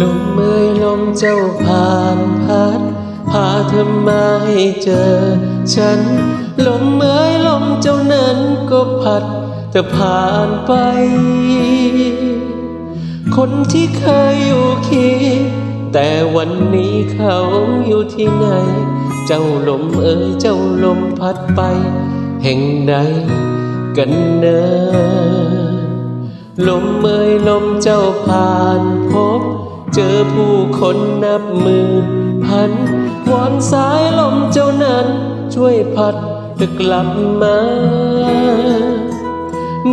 ลมเมื่อยลมเจ้าผ่านพัด พาเธอมาให้เจอ ฉัน ลมเมื่อยลมเจ้านั้นก็พัดเธอผ่านไป คนที่เคยอยู่เคียงแต่วันนี้เขาอยู่ที่ไหน เจ้าลมเอ๋ยเจ้าลมพัดไป แห่งใดกันเนอลมเมยลมเจ้าผ่านพบ เจอผู้คนนับหมื่นพันวอนสายลมเจ้านั้น ช่วยพัดเธอกลับมา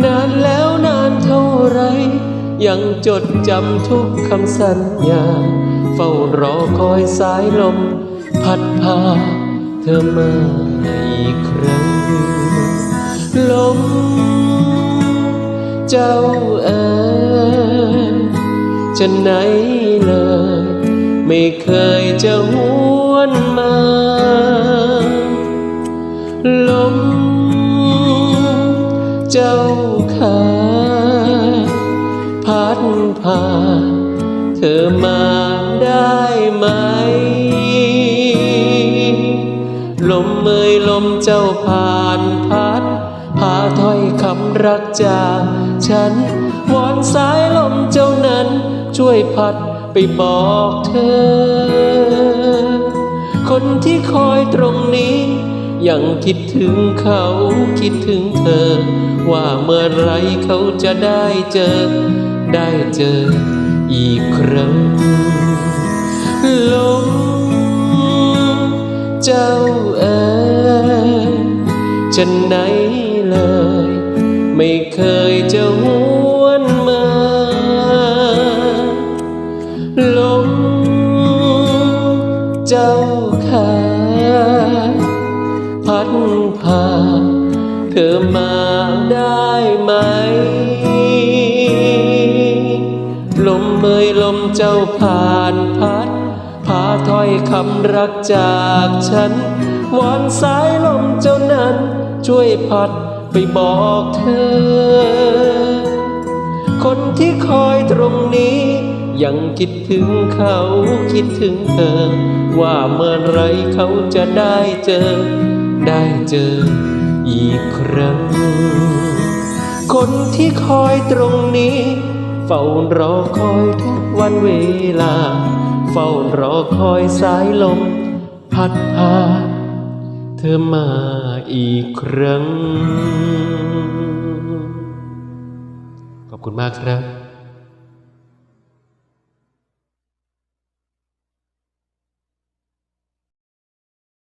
นานแล้วนานเท่าไร ยังจดจำทุกคำสัญญา เฝ้ารอคอยสายลม พัดพาเธอมาอีกครั้ง ลม เจ้าเอ๋ยจะไหน เลย ไม่เคยจะหวนมา ลม เจ้าขาพัดพา เธอมาได้ไหม ลมเมยลมเจ้าผ่านพัดพาถ้อยคำรักจากฉันวอนสายลมเจ้านั้นช่วยพัด ไปบอกเธอ คนที่คอยตรงนี้ ยังคิดถึงเขาคิดถึงเธอ ว่าเมื่อไรเขาจะได้เจอ ได้เจออีกครั้งลมเจ้าเอ๋จะไหนเลย ไม่เคยจะหู จ้าขาพัดพาเธอมาได้ไหม ลมเมยลมเจ้าผ่านพัด พาถ้อยคำรักจากฉัน วอนสายลมเจ้านั้น ช่วยพัดไปบอกเธอ คนที่คอยตรงนี้ยังคิดถึงเขาคิดถึงเธอ ว่าเมื่อไรเขาจะได้เจอ ได้เจออีกครั้ง คนที่คอยตรงนี้ เฝ้ารอคอยทุกวันเวลา เฝ้ารอคอยสายลม พัดพาเธอมาอีกครั้ง ขอบคุณมากครับ